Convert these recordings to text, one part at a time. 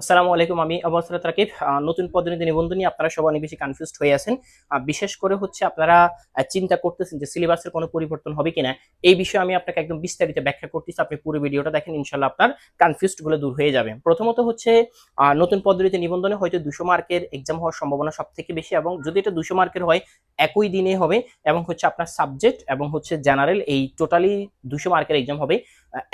আসসালামু আলাইকুম, আমি অবসর রাকিব। নতুন পদ্ধতি নিবন্ধন নিয়ে আপনারা সবাই অনেক বেশি কনফিউজড হয়ে আছেন। বিশেষ করে হচ্ছে আপনারা চিন্তা করতেছেন যে সিলেবাসের কোনো পরিবর্তন হবে কিনা। এই বিষয়ে আমি আপনাকে একদম বিস্তারিত ব্যাখ্যা করতেছি। আপনি পুরো ভিডিওটা দেখেন ইনশাল্লাহ আপনার কনফিউজডগুলো দূর হয়ে যাবে। প্রথমত হচ্ছে নতুন পদ্ধতিতে নিবন্ধনে হয়তো দুশো মার্কের এক্সাম হওয়ার সম্ভাবনা সব থেকে বেশি এবং যদি এটা দুশো মার্কের হয় একই দিনে হবে এবং হচ্ছে আপনার সাবজেক্ট এবং হচ্ছে জেনারেল এই টোটালি দুশো মার্কের এক্সাম হবে।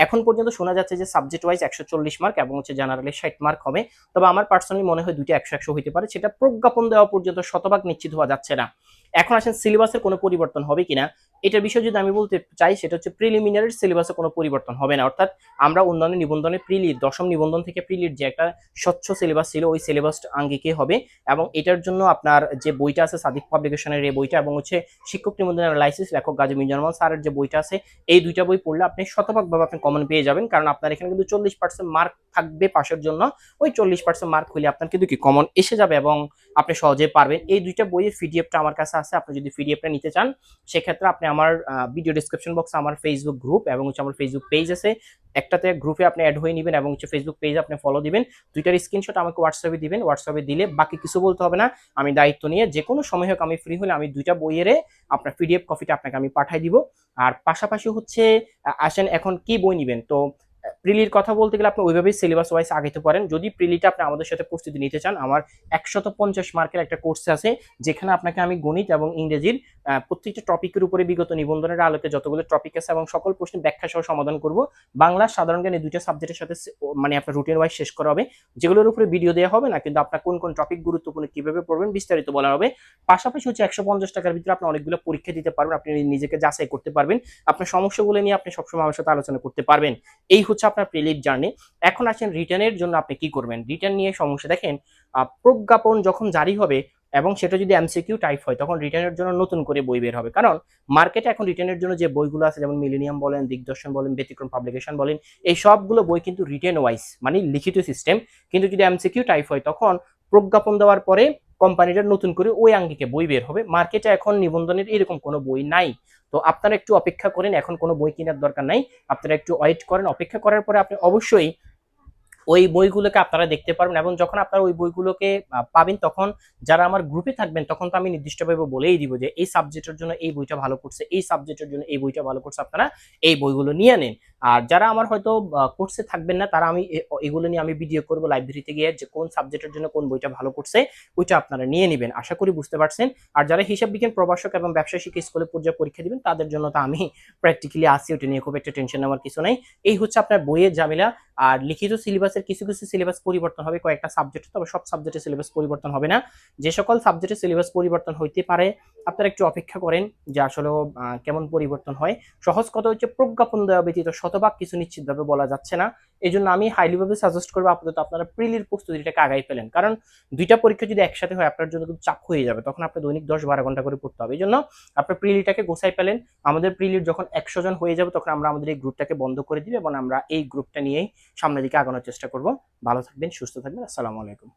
এখন পর্যন্ত শোনা যাচ্ছে যে সাবজেক্ট ওয়াইজ একশো চল্লিশ মার্ক এবং হচ্ছে জেনারেলে ষাট মার্ক হবে। তবে আমার পার্সোনালি মনে হয় দুটি একশো একশো হইতে পারে। সেটা প্রজ্ঞাপন দেওয়া পর্যন্ত শতভাগ নিশ্চিত হওয়া যাচ্ছে না। এখন আসেন সিলেবাসের কোনো পরিবর্তন হবে কিনা? এটার বিষয়ে যদি আমি বলতে চাই, সেটা হচ্ছে প্রিলিমিনারি সিলেবাসে কোনো পরিবর্তন হবে না। অর্থাৎ আমরা অন্যান্য নিবন্ধনে প্রিলির দশম নিবন্ধন থেকে প্রিলির যে একটা স্বচ্ছ সিলেবাস ছিল, ওই সিলেবাসটা আঙ্গিকে হবে এবং এটার জন্য আপনার যে বইটা আছে, সাদিক পাবলিকেশনের এই বইটা এবং হচ্ছে শিক্ষক নিবন্ধনের লাইসেন্স লেখক গাজী মিজানুল স্যারের যে বইটা আছে, এই দুইটা বই পড়লে আপনি শতভাগভাবে আপনি কমন পেয়ে যাবেন। কারণ আপনার এখানে কিন্তু চল্লিশ পার্সেন্ট মার্ক থাকবে পাশের জন্য। ওই চল্লিশ পার্সেন্ট মার্ক হলে আপনার কিন্তু কি কমন এসে যাবে এবং আপনি সহজে পারবেন। এই দুইটা বইয়ের পিডিএফটা আমার কাছে আছে। আপনি যদি পিডিএফটা নিতে চান, সেক্ষেত্রে আপনি আমার ভিডিও ডিসক্রিপশন বক্সে আমার ফেসবুক গ্রুপ এবং হচ্ছে আমার ফেসবুক পেজ আছে। একটাতে গ্রুপে আপনি অ্যাড হয়ে নেবেন এবং হচ্ছে ফেসবুক পেজ আপনি ফলো দিবেন। দুইটার স্ক্রিনশট আমাকে হোয়াটসঅ্যাপে দিবেন। হোয়াটসঅ্যাপে দিলে বাকি কিছু বলতে হবে না। আমি দায়িত্ব নিয়ে যে কোনো সময় হোক আমি ফ্রি হলে আমি দুইটা বইয়ের আপনার পিডিএফ কপিটা আপনাকে আমি পাঠিয়ে দিব। আর পাশাপাশি হচ্ছে আসেন এখন কি বই নেবেন? তো প্রিলির কথা বলতে গেলে আপনি ওইভাবেই সিলেবাস ওয়াইজ আগাইতে পারেন। যদি প্রিলিটা আপনি আমাদের সাথে প্রস্তুতি নিতে চান, আমার একশত পঞ্চাশ মার্কের একটা কোর্স আছে, যেখানে আপনাকে আমি গণিত এবং ইংরেজির প্রত্যেকটা টপিকের উপরে বিগত নিবন্ধনের আলোকে যতগুলো টপিক আছে এবং সকল প্রশ্নের ব্যাখ্যা সহ সমাধান করব। বাংলা সাধারণ জ্ঞান দুইটা সাবজেক্টের সাথে মানে আপনার রুটিন ওয়াইজ শেষ করা হবে। যেগুলোর উপরে ভিডিও দেওয়া হবে না, কিন্তু আপনার কোন কোন টপিক গুরুত্বপূর্ণ, কীভাবে পড়বেন বিস্তারিত বলা হবে। পাশাপাশি হচ্ছে একশো পঞ্চাশ টাকার ভিতরে আপনি অনেকগুলো পরীক্ষা দিতে পারবেন, আপনি নিজেকে যাচাই করতে পারবেন। আপনার সমস্যাগুলো নিয়ে আপনি সবসময় আমার সাথে আলোচনা করতে পারবেন। এই হচ্ছে আপনার প্রিলিট জার্নি এখন আসেন রিটার্নের জন্য আপনি কি করবেন? রিটার্ন নিয়ে সমস্যা দেখেন প্রজ্ঞাপন যখন জারি হবে এবং সেটা যদি এমসিকিউ টাইপ হয়, তখন রিটার্নের জন্য নতুন করে বই বের হবে। কারণ মার্কেটে এখন রিটার্নের জন্য যে বইগুলো আছে, যেমন মিলেনিয়াম বলেন দিগদর্শন বলেন ব্যতিক্রম পাবলিকেশন বলেন, এই সবগুলো বই কিন্তু রিটার্ন ওয়াইজ মানে লিখিত সিস্টেম কিন্তু যদি এমসিকিউ টাইপ হয়, তখন প্রজ্ঞাপন দেওয়ার পরে কোম্পানিটার নতুন করে ওই আঙ্গিকে বই বের হবে। মার্কেটে এখন নিবন্ধনের এরকম কোনো বই নাই। তো আপনারা একটু অপেক্ষা করেন, এখন কোনো বই কেনার দরকার নাই। আপনারা একটু ওয়েট করেন, অপেক্ষা করার পরে আপনি অবশ্যই ওই বইগুলোকে আপনারা দেখতে পারবেন এবং যখন আপনারা ওই বইগুলোকে পাবেন তখন যারা আমার গ্রুপে থাকবেন তখন তো আমি নির্দিষ্টভাবে বলেই দিব যে এই সাবজেক্টের জন্য এই বইটা ভালো করছে, এই সাবজেক্টের জন্য এই বইটা ভালো করছে, আপনারা এই বইগুলো নিয়ে নেন। আর যারা আমার হয়তো কোর্সে থাকবেন না, তারা আমি এগুলো নিয়ে আমি ভিডিও করব লাইব্রেরিতে গিয়ে যে কোন সাবজেক্টের জন্য কোন বইটা ভালো করছে, ওইটা আপনারা নিয়ে নেবেন। আশা করি বুঝতে পারছেন। আর যারা হিসাব বিজ্ঞান প্রভাষক এবং ব্যবসা শিক্ষা স্কুলে পর্যায়ে পরীক্ষা দিবেন, তাদের জন্য তো আমি প্র্যাকটিক্যালি আসি ওটা নিয়ে খুব একটা টেনশন নেওয়ার কিছু নাই। এই হচ্ছে আপনার বইয়ের ঝামেলা। আর লিখিত সিলেবাসের কিছু কিছু সিলেবাস পরিবর্তন হবে, কয়েকটা সাবজেক্ট তবে সব সাবজেক্টের সিলেবাস পরিবর্তন হবে না। যে সকল সাবজেক্টের সিলেবাস পরিবর্তন হইতে পারে, আপনারা একটু অপেক্ষা করেন যে আসলে কেমন পরিবর্তন হয়। সহজ কথা হচ্ছে প্রজ্ঞাপন দেওয়া ব্যতীত শতভাগ কিছু নিশ্চিতভাবে বলা যাচ্ছে না। এই জন্য আমি হাইলিভাবে সাজেস্ট করব আপাতত আপনারা প্রিলির প্রস্তুতিটাকে আগাই ফেলেন। কারণ দুইটা পরীক্ষা যদি একসাথে হয়, আপনার জন্য কিন্তু চাপ হয়ে যাবে। তখন আপনার দৈনিক দশ বারো ঘণ্টা করে পড়তে হবে। এই জন্য আপনার প্রিলিটাকে গোছাই ফেলেন। আমাদের প্রিলির যখন একশো জন হয়ে যাবে, তখন আমরা আমাদের এই গ্রুপটাকে বন্ধ করে দিই এবং আমরা এই গ্রুপটা নিয়েই সামনের দিকে আগানোর চেষ্টা করব। ভালো থাকবেন, সুস্থ থাকবেন। আসসালামু আলাইকুম।